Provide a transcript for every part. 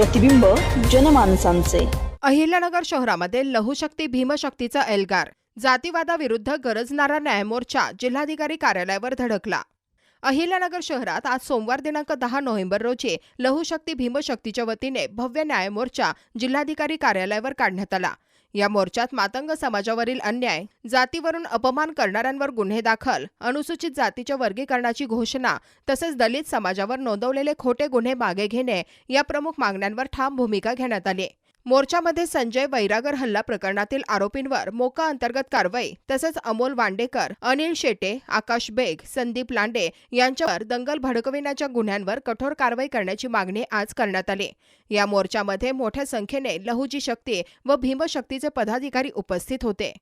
प्रतिबिंब जनमानसांचे. अहिल्यानगर शहरामध्ये लहुशक्ती भीमशक्तीचा एल्गार जातीवादाविरुद्ध गरजणारा न्यायमोर्चा जिल्हाधिकारी कार्यालयावर धडकला. अहिल्यानगर शहरात आज सोमवार दिनांक दहा नोव्हेंबर रोजी लहुशक्ती भीमशक्तीच्या वतीने भव्य न्यायमोर्चा जिल्हाधिकारी कार्यालयावर काढण्यात आला. या मोर्चात मातंग समाजावरील अन्याय जातीवरून अपमान करणाऱ्यांवर गुन्हे दाखल अनुसूचित जातीच्या वर्गीकरणाची घोषणा तसेच दलित समाजावर नोंदवलेले खोटे गुन्हे मागे घेणे या प्रमुख मागण्यांवर ठाम भूमिका घेण्यात आली मोर्चामध्ये संजय वैरागर हल्ला प्रकरणातील आरोपींवर मोका अंतर्गत कारवाई तसेच अमोल वांडेकर अनिल शेटे आकाश बेग संदीप लांडे यांच्यावर दंगल भडकविण्याच्या गुन्ह्यांवर कठोर कारवाई करण्याची मागणी आज करण्यात आली. या मोर्चामध्ये मोठ्या संख्येने लहुजी शक्ती व भीमशक्तीचे पदाधिकारी उपस्थित होते.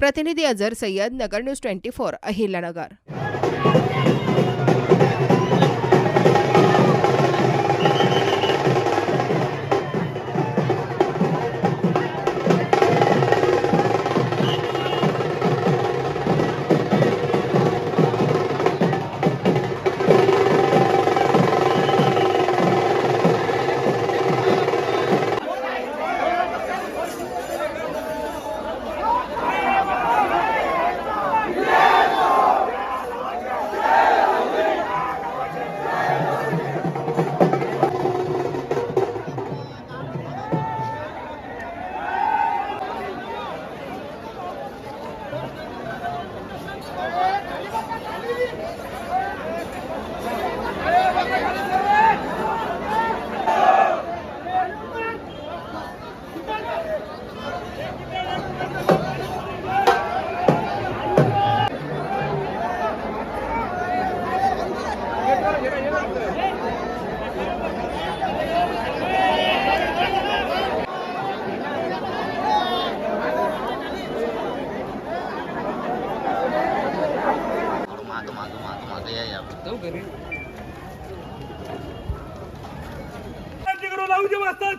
प्रतिनिधी Azhar Sayyad Nagar news twenty four Ahilyanagar.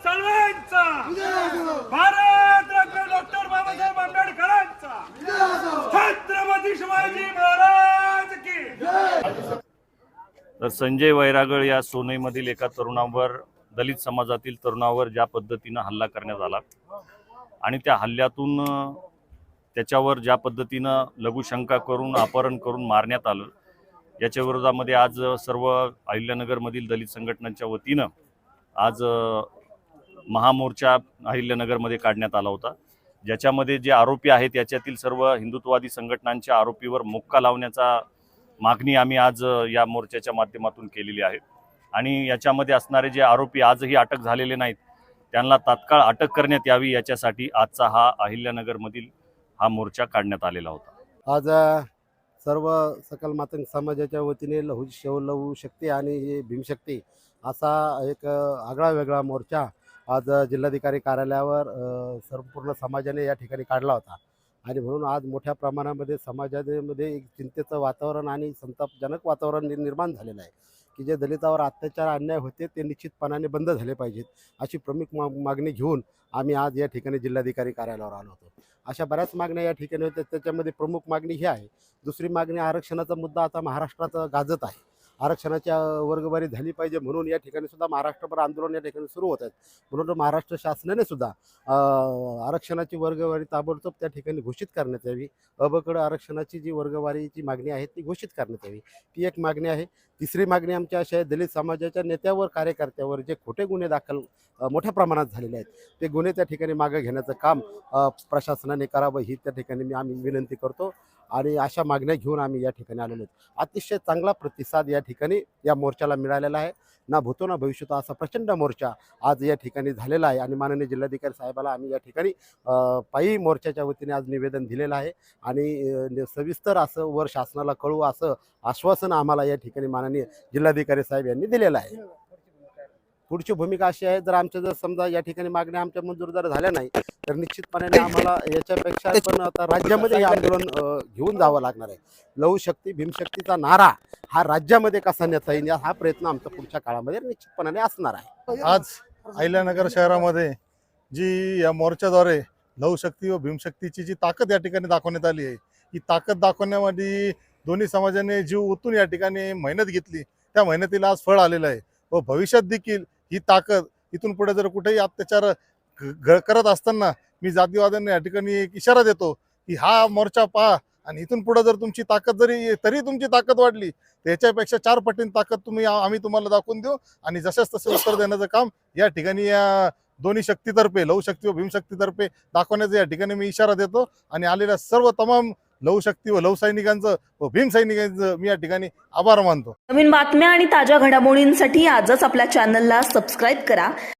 साळवेंचा Bharat Ratna doctor Babasaheb आंबेडकरांचा. छत्रपती शिवाजी महाराज की. तर संजय वैरागळ या सोनईमधील एका तरुणावर दलित समाजातील तरुणावर ज्या पद्धतीनं हल्ला करण्यात आला आणि त्या हल्ल्यातून त्याच्यावर ज्या पद्धतीनं लघुशंका करून अपहरण करून मारण्यात आलं याच्या विरोधामध्ये आज सर्व अहिल्यानगरमधील दलित संघटनांच्या वतीनं आज महामोर्चा अहिल्यानगरमध्ये काढण्यात आला होता. ज्याच्यामध्ये जे आरोपी आहेत याच्यातील सर्व हिंदुत्ववादी संघटनांच्या आरोपीवर मोक्का लावण्याचा मागणी आम्ही आज या मोर्चाच्या माध्यमातून केलेली आहे. आणि याच्यामध्ये असणारे जे आरोपी आजही अटक झालेले नाहीत त्यांना तात्काळ अटक करण्यात यावी याच्यासाठी आजचा हा अहिल्यानगरमधील हा मोर्चा काढण्यात आलेला होता. आज सर्व सकल मातंग समाजाच्या वतीने लहू शव लहू शक्ती आणि हे भीमशक्ती असा एक आगळा वेगळा मोर्चा आज जिल्हाधिकारी कार्यालयावर संपूर्ण समाजाने या ठिकाणी काढला होता. आणि म्हणून आज मोठ्या प्रमाणामध्ये समाजामध्ये एक चिंतेचं वातावरण आणि संतापजनक वातावरण निर्माण झालेलं आहे की जे दलितावर अत्याचार अन्याय होते ते निश्चितपणाने बंद झाले पाहिजेत अशी प्रमुख मा मागणी घेऊन आम्ही आज या ठिकाणी जिल्हाधिकारी कार्यालयावर आलो होतो. अशा बऱ्याच मागण्या या ठिकाणी होत्या त्याच्यामध्ये प्रमुख मागणी ही आहे. दुसरी मागणी आरक्षणाचा मुद्दा आता महाराष्ट्रात गाजत आहे. आरक्षणाच्या वर्गवारी झाली पाहिजे म्हणून या ठिकाणी सुद्धा महाराष्ट्रभर आंदोलन या ठिकाणी सुरू होत आहेत. म्हणून महाराष्ट्र शासनाने सुद्धा आरक्षणाची वर्गवारी ताबडतोब त्या ठिकाणी घोषित करण्यात यावी. अबकड आरक्षणाची जी वर्गवारीची मागणी आहे ती घोषित करण्यात यावी. ती एक मागणी आहे. तिसरी मागणी आमची अशी आहे दलित समाजाच्या नेत्यावर कार्यकर्त्यावर जे खोटे गुन्हे दाखल मोठ्या प्रमाणात झालेले आहेत ते गुन्हे त्या ठिकाणी मागे घेण्याचं काम प्रशासनाने करावं ही त्या ठिकाणी मी आम्ही विनंती करतो. आणि अशा मागण्या घेऊन आम्ही या ठिकाणी आलेलो आहोत. अतिशय चांगला प्रतिसाद या ठिकाणी या मोर्चाला मिळालेला आहे. ना भूतो ना भविष्यतो असा प्रचंड मोर्चा आज या ठिकाणी झालेला आहे आणि माननीय जिल्हाधिकारी साहेबाला आम्ही या ठिकाणी पायी मोर्चाच्या वतीने आज निवेदन दिलेलं आहे. आणि सविस्तर असं वर शासनाला कळू असं आश्वासन आम्हाला या ठिकाणी माननीय जिल्हाधिकारी साहेब यांनी दिलेलं आहे. पुढची भूमिका अशी आहे जर आमच्या जर समजा या ठिकाणी मागण्या आमच्या मंजूर जर झाल्या नाही तर निश्चितपणे आम्हाला याच्यापेक्षा पण आता राज्यामध्ये हे आंदोलन घेऊन जावं लागणार आहे. लहू शक्ती भीमशक्तीचा नारा हा राज्यामध्ये कसा नेता येईल हा प्रयत्न आमचा पुढच्या काळामध्ये निश्चितपणाने असणार आहे. आज अहिल्यानगर शहरामध्ये जी या मोर्चाद्वारे लवशक्ती व भीमशक्तीची जी ताकद या ठिकाणी दाखवण्यात आली आहे ही ताकद दाखवण्यामध्ये दोन्ही समाजाने जीव ओतून या ठिकाणी मेहनत घेतली. त्या मेहनतीला आज फळ आलेलं आहे. व भविष्यात देखील ही ताकद इथून पुढे जर कुठेही अत्याचार करत असताना मी जातीवाद्यांना या ठिकाणी एक इशारा देतो की हा मोर्चा पहा आणि इथून पुढे जर तुमची ताकद जरी तरी तुमची ताकद वाढली तर याच्यापेक्षा चार पटीने ताकद तुम्ही आम्ही तुम्हाला दाखवून देऊ आणि जशाच तसे उत्तर देण्याचं काम या ठिकाणी या दोन्ही शक्तीतर्फे लवशक्ती व भीमशक्तीतर्फे दाखवण्याचा या ठिकाणी मी इशारा देतो आणि आलेल्या सर्व तमाम लवशक्ती व लवसैनिकांचं व भीमसैनिकांचं मी या ठिकाणी आभार मानतो. नवीन बातम्या आणि ताज्या घडामोडींसाठी आजच आपल्या चॅनलला सबस्क्राईब करा.